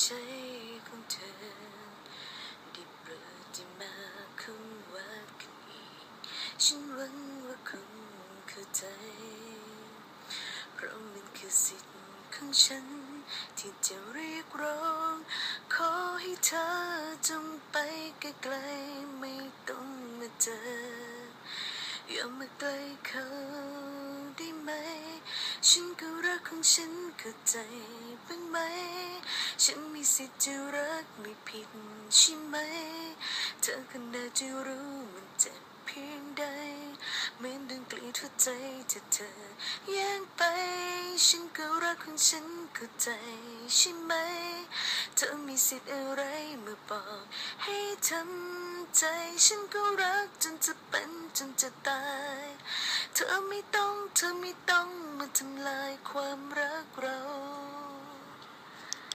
ใช่ของเธอได้โปรดอย่ามาคำว่ากันอีก ฉันหวังว่าคงเข้าใจ เพราะมันคือสิทธิ์ของฉัน ที่จะเรียกร้อง ขอให้เธอจงไปไกลๆไม่ต้องมาเจอ อย่ามาใกล้เขาได้ไหม ฉันก็รักของฉันเข้าใจบ้างไหม ฉันมีสิทธิ์จะรักไม่ผิดใช่ไหม เธอก็น่าจะรู้มันเจ็บเพียงใดเหมือนดังกลีดหัวใจที่เธอแย่งไป ฉันก็รักของฉันเข้าใจใช่ไหม เธอมีสิทธิ์อะไรมาบอกให้ทำใจ ฉันก็รักจนจะเป็นจนจะตาย เธอไม่ต้อง เธอไม่ต้องมาทำลายความรักเรา